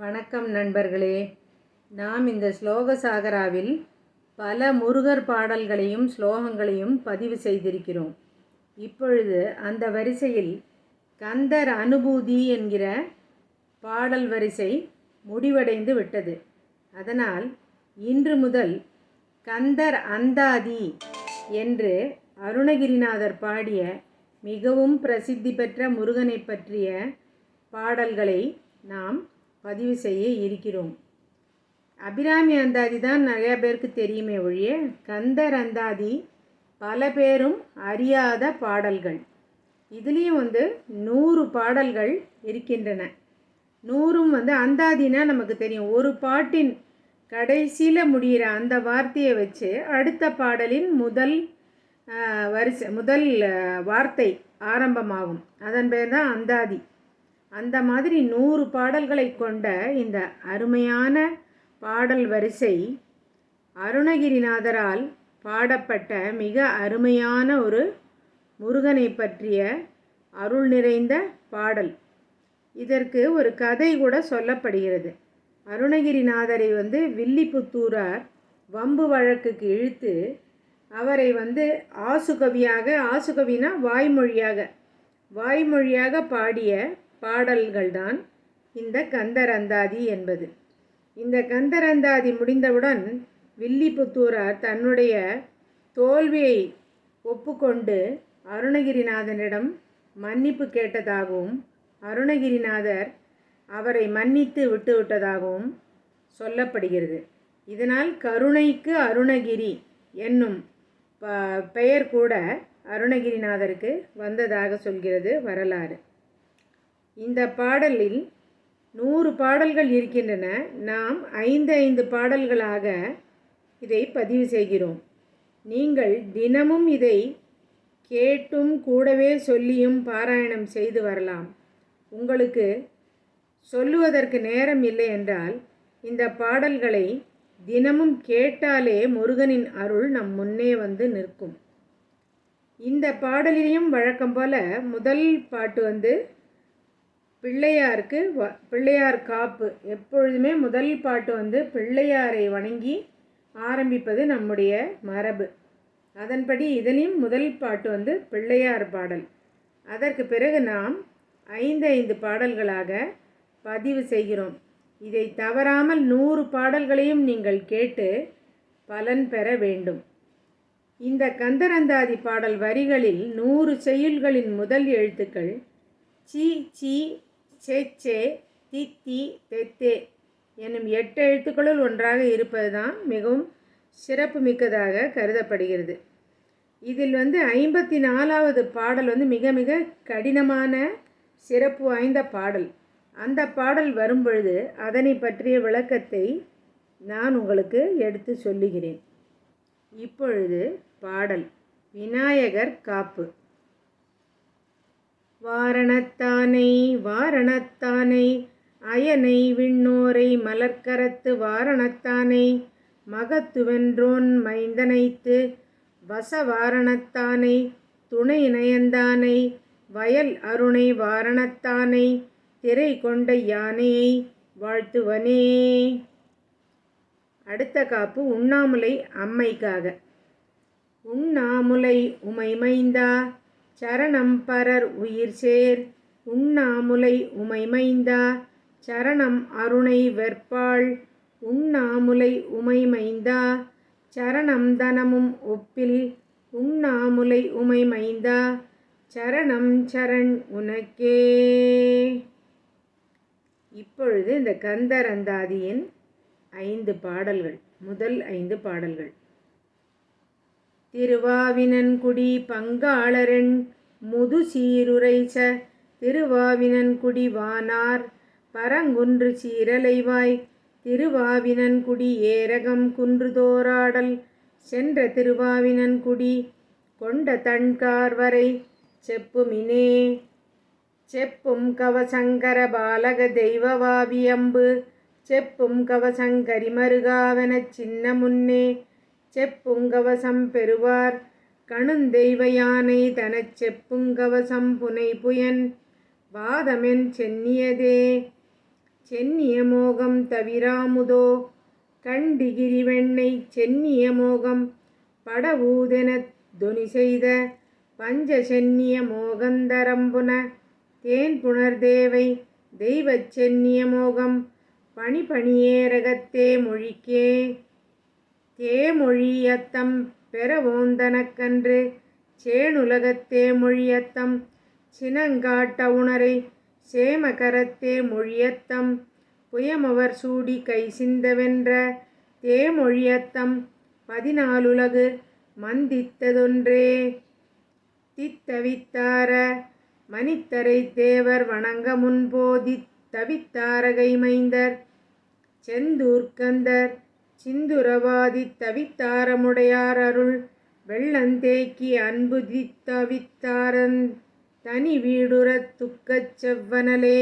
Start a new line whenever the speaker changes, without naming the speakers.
வணக்கம் நண்பர்களே. நாம் இந்த ஸ்லோக சாகராவில் பல முருகர் பாடல்களையும் ஸ்லோகங்களையும் பதிவு செய்திருக்கிறோம். இப்பொழுது அந்த வரிசையில் கந்தர் அனுபூதி என்கிற பாடல் வரிசை முடிவடைந்து விட்டது. அதனால் இன்று முதல் கந்தர் அந்தாதி என்று அருணகிரிநாதர் பாடிய மிகவும் பிரசித்தி பெற்ற முருகனை பற்றிய பாடல்களை நாம் பதிவு செய்ய இருக்கிறோம். அபிராமி அந்தாதி தான் நிறையா பேருக்கு தெரியுமே ஒழிய கந்தர் அந்தாதி பல பேரும் அறியாத பாடல்கள். இதுலேயும் வந்து நூறு பாடல்கள் இருக்கின்றன. நூறும் வந்து அந்தாதினா நமக்கு தெரியும். ஒரு பாட்டின் கடைசியில் முடிகிற அந்த வார்த்தையை வச்சு அடுத்த பாடலின் முதல் வரிசை முதல் வார்த்தை ஆரம்பமாகும். அதன் பேர் தான் அந்தாதி. அந்த மாதிரி நூறு பாடல்களை கொண்ட இந்த அருமையான பாடல் வரிசை அருணகிரிநாதரால் பாடப்பட்ட மிக அருமையான ஒரு முருகனை பற்றிய அருள் நிறைந்த பாடல். இதற்கு ஒரு கதை கூட சொல்லப்படுகிறது. அருணகிரிநாதரை வந்து வில்லிபுத்தூரார் வம்பு வழக்குக்கு இழுத்து அவரை வந்து ஆசுகவியாக ஆசுகவினா வாய்மொழியாக வாய்மொழியாக பாடிய பாடல்கள்தான் இந்த கந்தரந்தாதி என்பது. இந்த கந்தரந்தாதி முடிந்தவுடன் வில்லிபுத்தூரார் தன்னுடைய தோல்வியை ஒப்புக்கொண்டு அருணகிரிநாதனிடம் மன்னிப்பு கேட்டதாகவும் அருணகிரிநாதர் அவரை மன்னித்து விட்டுவிட்டதாகவும் சொல்லப்படுகிறது. இதனால் கருணைக்கு அருணகிரி என்னும் ப- பெயர் கூட அருணகிரிநாதருக்கு வந்ததாக சொல்கிறது வரலாறு. இந்த பாடலில் நூறு பாடல்கள் இருக்கின்றன. நாம் ஐந்து ஐந்து பாடல்களாக இதை பதிவு செய்கிறோம். நீங்கள் தினமும் இதை கேட்டும் கூடவே சொல்லியும் பாராயணம் செய்து வரலாம். உங்களுக்கு சொல்லுவதற்கு நேரம் இல்லை என்றால் இந்த பாடல்களை தினமும் கேட்டாலே முருகனின் அருள் நம் முன்னே வந்து நிற்கும். இந்த பாடலிலையும் வழக்கம் போல முதல் பாட்டு வந்து பிள்ளையாருக்கு வ பிள்ளையார் காப்பு. எப்பொழுதுமே முதல் பாட்டு வந்து பிள்ளையாரை வணங்கி ஆரம்பிப்பது நம்முடைய மரபு. அதன்படி இதனையும் முதல் பாட்டு வந்து பிள்ளையார் பாடல். அதற்கு பிறகு நாம் ஐந்து ஐந்து பாடல்களாக பதிவு செய்கிறோம். இதை தவறாமல் நூறு பாடல்களையும் நீங்கள் கேட்டு பலன் பெற வேண்டும். இந்த கந்தரந்தாதி பாடல் வரிகளில் நூறு செய்யுள்களின் முதல் எழுத்துக்கள் சி சி சே சே தி தி தெத்தே என்னும் எட்டு எழுத்துக்களுள் ஒன்றாக இருப்பது தான் மிகவும் சிறப்புமிக்கதாக கருதப்படுகிறது. இதில் வந்து ஐம்பத்தி நாலாவது பாடல் வந்து மிக மிக கடினமான சிறப்பு வாய்ந்த பாடல். அந்த பாடல் வரும்பொழுது அதனை பற்றிய விளக்கத்தை நான் உங்களுக்கு எடுத்து சொல்லுகிறேன். இப்பொழுது பாடல் விநாயகர் காப்பு. வாரணத்தானை வாரணத்தானை அயனை விண்ணோரை மலர்க்கரத்து வாரணத்தானை மகத்துவென்றோன் மைந்தனைத்து வசவாரணத்தானை துணை நயந்தானை வயல் அருணை வாரணத்தானை திரை கொண்ட யானையை வாழ்த்துவனே. அடுத்த காப்பு உண்ணாமுலை அம்மைக்காக. உண்ணாமுலை உமைமைந்தா சரணம் பரர் உயிர் சேர் உண்ணாமுலை உமைமைந்தா சரணம் அருணை வெற்பாள் உண்ணாமுலை உமைமைந்தா சரணம் தனமும் ஒப்பில் உண்ணாமுலை உமைமைந்தா சரணம் சரண் உனக்கே. இப்பொழுது இந்த கந்தரந்தாதியின் ஐந்து பாடல்கள் முதல் ஐந்து பாடல்கள். திருவாவினன்குடி பங்காளரன் முதுசீருரைச திருவாவினன்குடி வானார். பரங்குன்று சீரலைவாய் திருவாவினன்குடி ஏரகம் குன்றுதோராடல். சென்ற திருவாவினன்குடி கொண்ட தன்கார்வரை செப்புமினே. செப்பும் கவசங்கர பாலக தெய்வவாவியம்பு. செப்பும் கவசங்கரி மருகாவன சின்ன முன்னே செப்புங்கவசம் பெறுவார் கணுந்தெய்வ யானை தனச் செப்புங்கவசம் புனை புயன் வாதமென் சென்னியதே. சென்னிய மோகம் தவிராமுதோ கண்டிகிரிவெண்ணை சென்னிய மோகம் படவூதெனத் துனி செய்த பஞ்ச சென்னிய மோகந்தரம்புன தேன் புணர்தேவை தெய்வச் சென்னிய மோகம் பணிபணியேரகத்தே மொழிக்கே. தேமொழியத்தம் பெறவோந்தனக்கன்று சேணுலகத்தே மொழியத்தம் சினங்காட்ட உணரை சேமகரத்தே மொழியத்தம் புயமவர் சூடி கை சிந்தவென்ற தேமொழியத்தம் பதினாலுலகு மந்தித்ததொன்றே. தித்தவித்தார மணித்தரை தேவர் வணங்க முன்போதித் தவித்தாரகை மைந்தர் செந்தூர்கந்தர் சிந்துரவாதி தவித்தாரமுடையார் அருள் வெள்ளந்தேக்கி அன்புதித் தவித்தாரன் தனி வீடுற துக்கச் செவ்வனலே.